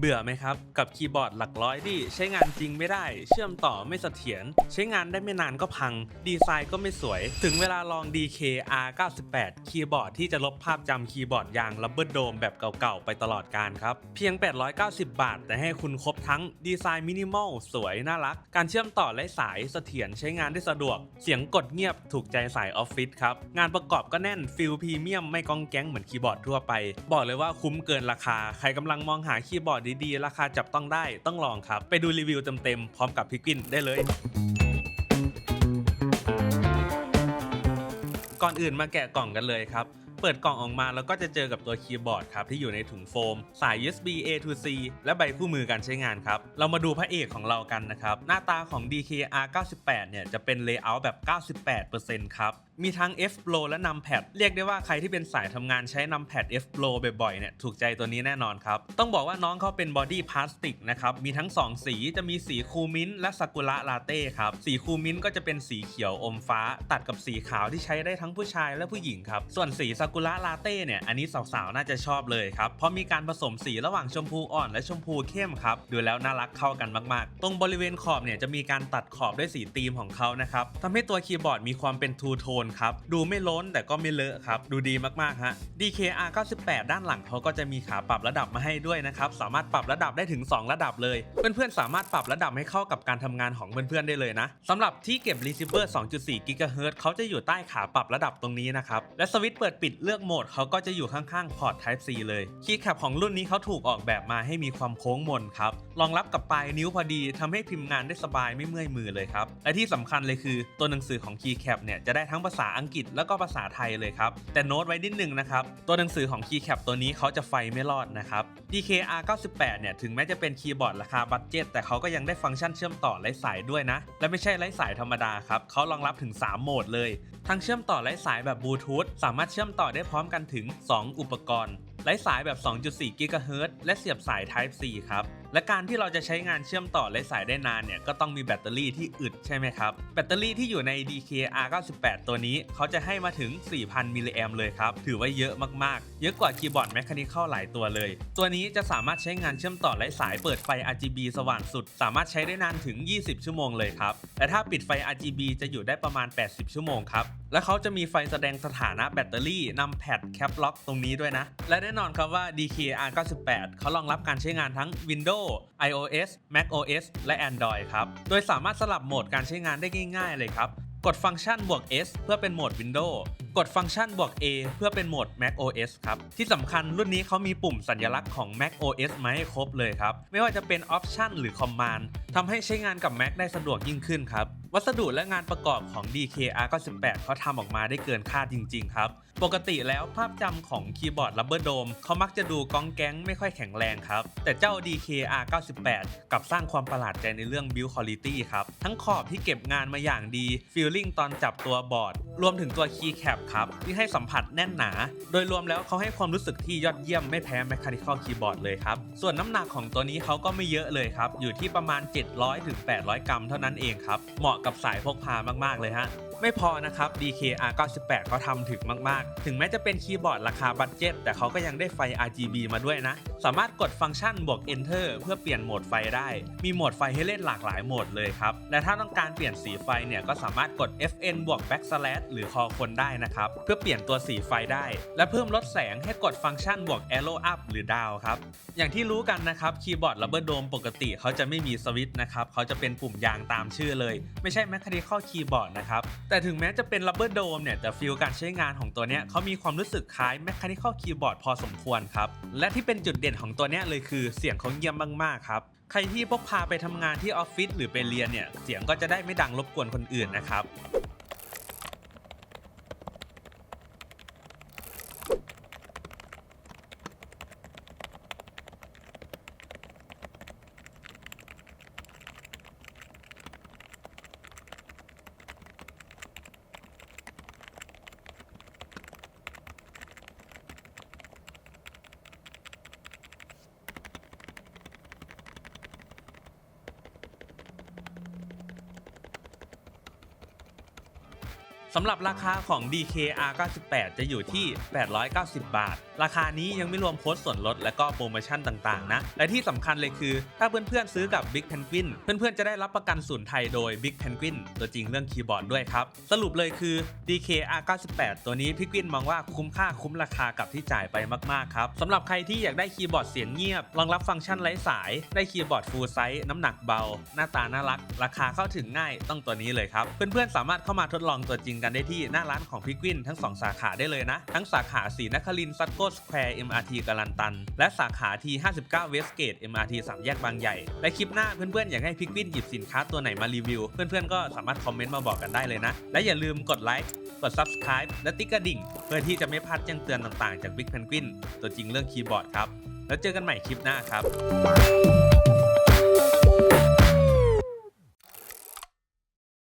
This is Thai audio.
เบื่อไหมครับ กับคีย์บอร์ดหลักร้อยที่ใช้งานจริงไม่ได้ เชื่อมต่อไม่เสถียรใช้งานได้ไม่นานก็พัง ดีไซน์ก็ไม่สวย ถึงเวลาลอง DKR98 คีย์บอร์ดที่จะลบภาพจำคีย์บอร์ดยางรับเบิลโดมแบบเก่าๆ ไปตลอดการครับ เพียง 890 บาท แต่ให้คุณครบทั้งดีไซน์มินิมอลสวยน่ารัก การเชื่อมต่อไร้สายเสถียรใช้งานได้สะดวก เสียงกดเงียบถูกใจสายออฟฟิศครับงานประกอบก็แน่นฟิลพรีเมียมไม่กองแก๊งเหมือนคีย์บอร์ดทั่วไป บอกเลยว่าคุ้มเกินราคาใครกำลังมองหาคีย์บอร์ดดีๆ ราคาจับต้องได้ต้องลองครับ ไปดูรีวิวเต็มๆพร้อมกับพิกวินได้เลยก่อนอื่นมาแกะกล่องกันเลยครับ เปิดกล่องออกมาแล้วก็จะเจอกับตัวคีย์บอร์ดครับที่อยู่ในถุงโฟม สาย USB A to C และใบคู่มือการใช้งานครับ เรามาดูพระเอกของเรากันนะครับ หน้าตาของ DKR 98 เนี่ยจะเป็นเลเยอร์แบบ 98%ครับ มีทั้ง F Flow และ Numpad เรียกได้ว่าใครที่เป็นสายทำงานใช้ Numpad F Flow บ่อยๆเนี่ยถูกใจตัวนี้แน่นอนครับ ต้องบอกว่าน้องเขาเป็นบอดี้พลาสติกนะครับ มีทั้ง 2 สีจะมีสีคูมินและซากุระลาเต้ครับ สีคูมินก็จะเป็นสีเขียวอมฟ้า ตัดกับสีขาวที่ใช้ได้ทั้งผู้ชายและผู้หญิงครับ ส่วนสีซากุระลาเต้เนี่ยอันนี้สาวๆ น่าจะชอบเลยครับ เพราะมีการผสมสีระหว่างชมพูอ่อนและชมพูเข้มครับ ดูแล้วน่ารักเข้ากันมากๆ ตรงบริเวณขอบเนี่ยจะมีการตัดขอบด้วยสีธีมของเขานะครับทำให้ตัวคีย์บอร์ดมีความเป็นทูโทนครับ ดูไม่ล้นแต่ก็ไม่เลอะครับ ดูดีมากๆฮะ DKR 98 ด้านหลังเขาก็จะมีขาปรับระดับมาให้ด้วยนะครับ สามารถปรับระดับได้ถึง 2 ระดับเลย เพื่อนๆ สามารถปรับระดับให้เข้ากับการทำงานของเพื่อนๆ ได้เลยนะสำหรับที่เก็บ receiver 2.4 GHz เขาจะอยู่ใต้ขาปรับระดับตรงนี้นะครับ และสวิตช์เปิดปิดเลือกโหมดเขาก็จะอยู่ข้างๆ พอร์ต Type C เลย คีย์แคปของรุ่นนี้เขาถูกออกแบบมาให้มีความโค้งมนครับรองรับกับปลายนิ้วพอดีทำให้พิมพ์งานได้สบายไม่เมื่อยมือเลยครับและที่สำคัญเลยคือตัวหนังสือของ Keycap เนี่ยจะได้ทั้งภาษาอังกฤษแล้วก็ภาษาไทยเลยครับแต่โน้ตไว้นิดนึงนะครับตัวหนังสือของ Keycap ตัวนี้เขาจะไฟไม่รอดนะครับ DKR 98เนี่ยถึงแม้จะเป็นคีย์บอร์ดราคาบัตเจ็ตแต่เขาก็ยังได้ฟังก์ชันเชื่อมต่อไร้สายด้วยนะ และไม่ใช่ไร้สายธรรมดาครับเขารองรับถึง 3 โหมดเลย ทั้งเชื่อมต่อไร้สายแบบบลูทูธสามารถเชื่อมต่อได้พร้อมกันถึง 2 อุปกรณ์ไร้สายแบบ 2.4 GHz และเสียบสาย Type C ครับ และการที่เราจะใช้งานเชื่อมต่อไร้สายได้นานเนี่ยก็ต้องมีแบตเตอรี่ที่อึดใช่ไหมครับแบตเตอรี่ที่อยู่ใน DKR 98ตัวนี้ เขาจะให้มาถึง 4,000 มิลลิแอมเลยครับ ถือว่าเยอะมากๆ เยอะกว่าคีย์บอร์ดแมคคานิคอลหลายตัวเลย ตัวนี้จะสามารถใช้งานเชื่อมต่อไร้สายเปิดไฟ RGB สว่างสุด สามารถใช้ได้นานถึง 20 ชั่วโมงเลยครับแต่ถ้าปิดไฟ RGB จะอยู่ได้ประมาณ 80 ชั่วโมงครับ และเขาจะมีไฟแสดงสถานะแบตเตอรี่นำแพดแคปล็อกตรงนี้ด้วยนะ และแน่นอนครับว่า DKR 98เขารองรับการใช้งานทั้ง Windows iOS macOS และ Android ครับ โดยสามารถสลับโหมดการใช้งานได้ง่ายๆเลยครับ กดฟังก์ชันบวก S เพื่อเป็นโหมด Windows กดฟังก์ชันบวก A เพื่อเป็นโหมด Mac OS ครับ ที่สำคัญรุ่นนี้เขามีปุ่มสัญลักษณ์ของ Mac OS มาให้ครบเลยครับ ไม่ว่าจะเป็น Option หรือ Command ทำให้ใช้งานกับ Mac ได้สะดวกยิ่งขึ้นครับ วัสดุและงานประกอบของ DKR 98เขาทำออกมาได้เกินคาดจริง ๆ ครับ ปกติแล้วภาพจำของคีย์บอร์ด Rubber Dome เขามักจะดูก้องแก๊งไม่ค่อยแข็งแรงครับ แต่เจ้า DKR 98กับสร้างความประหลาดใจในเรื่อง Build Quality ครับ ทั้งขอบที่เก็บงานมาอย่างดี Feeling ตอนจับตัวบอร์ด รวมถึงตัว Keycap ครับ ที่ให้สัมผัสแน่นหนา โดยรวมแล้วเขาให้ความรู้สึกที่ยอดเยี่ยมไม่แพ้ Mechanical Keyboard เลยครับ ส่วนน้ำหนักของตัวนี้เขาก็ไม่เยอะเลยครับ อยู่ที่ประมาณ 700-800 กรัมเท่านั้นเองครับ เหมาะกับสายพกพามากๆเลยฮะ ไม่พอนะครับ DKR 98เขาทำถึงมากๆ ถึงแม้จะเป็นคีย์บอร์ดราคาบัตเจ็ตแต่เขาก็ยังได้ไฟ RGB มาด้วยนะ สามารถกดฟังก์ชันบวก Enter เพื่อเปลี่ยนโหมดไฟได้ มีโหมดไฟให้เล่นหลากหลายโหมดเลยครับ และถ้าต้องการเปลี่ยนสีไฟเนี่ยก็สามารถกด FN บวก backslash หรือคอคนได้นะครับ เพื่อเปลี่ยนตัวสีไฟได้ และเพิ่มลดแสงให้กดฟังก์ชันบวก arrow up หรือ down ครับ อย่างที่รู้กันนะครับคีย์บอร์ด Rubber Dome ปกติเขาจะไม่มีสวิตช์นะครับเขาจะเป็นปุ่มยางตามชื่อเลย ไม่ใช่ Mechanical Keyboard นะครับแต่ถึงแม้จะเป็น Rubber Dome เนี่ยแต่ฟีลการใช้งานของตัวเนี้ยเขามีความรู้สึกคล้าย Mechanical Keyboard พอสมควรครับ และที่เป็นจุดเด่นของตัวเนี้ยเลยคือเสียงเขาเยี่ยมมาก ๆ ครับ ใครที่พกพาไปทำงานที่ออฟฟิศหรือไปเรียนเนี่ยเสียงก็จะได้ไม่ดังรบกวนคนอื่นนะครับ สำหรับราคาของ DKR 98จะอยู่ที่ 890 บาท ราคานี้ยังไม่รวมโค้ดส่วนลดและก็โปรโมชั่นต่างๆ นะ และที่สำคัญเลยคือ ถ้าเพื่อนๆซื้อกับ Big Penguin เพื่อนๆจะได้รับประกันศูนย์ไทยโดย Big Penguin ตัวจริงเรื่องคีย์บอร์ดด้วยครับ สรุปเลยคือ DKR 98ตัวนี้พี่กวินมองว่าคุ้มค่าคุ้มราคากับที่จ่ายไปมากๆครับสำหรับใครที่อยากได้คีย์บอร์ดเสียงเงียบรองรับฟังก์ชันไร้สาย ได้คีย์บอร์ด full size น้ำหนักเบา หน้าตาน่ารัก ราคาเข้าถึงง่ายต้องตัวนี้เลยครับเพื่อนๆสามารถเข้ามาทดลองตัวจริงกันได้ที่หน้าร้านของพี่กวินทั้ง 2 สาขาได้เลยนะ ทั้งสาขาสีนครินทร์ซัตโกสแควร์ MRT กาลันตัน และสาขาที่59เวสเกต MRT สามแยกบางใหญ่ และคลิปหน้าเพื่อนๆ อยากให้พี่กวินหยิบสินค้าตัวไหนมารีวิว เพื่อนๆ ก็สามารถคอมเมนต์มาบอกกันได้เลยนะ และอย่าลืมกดไลค์กด subscribe และติ๊กกระดิ่ง เพื่อที่จะไม่พลาดแจ้งเตือนต่างๆจาก Big Penguin ตัวจริงเรื่องคีย์บอร์ดครับ แล้วเจอกันใหม่คลิปหน้าครับ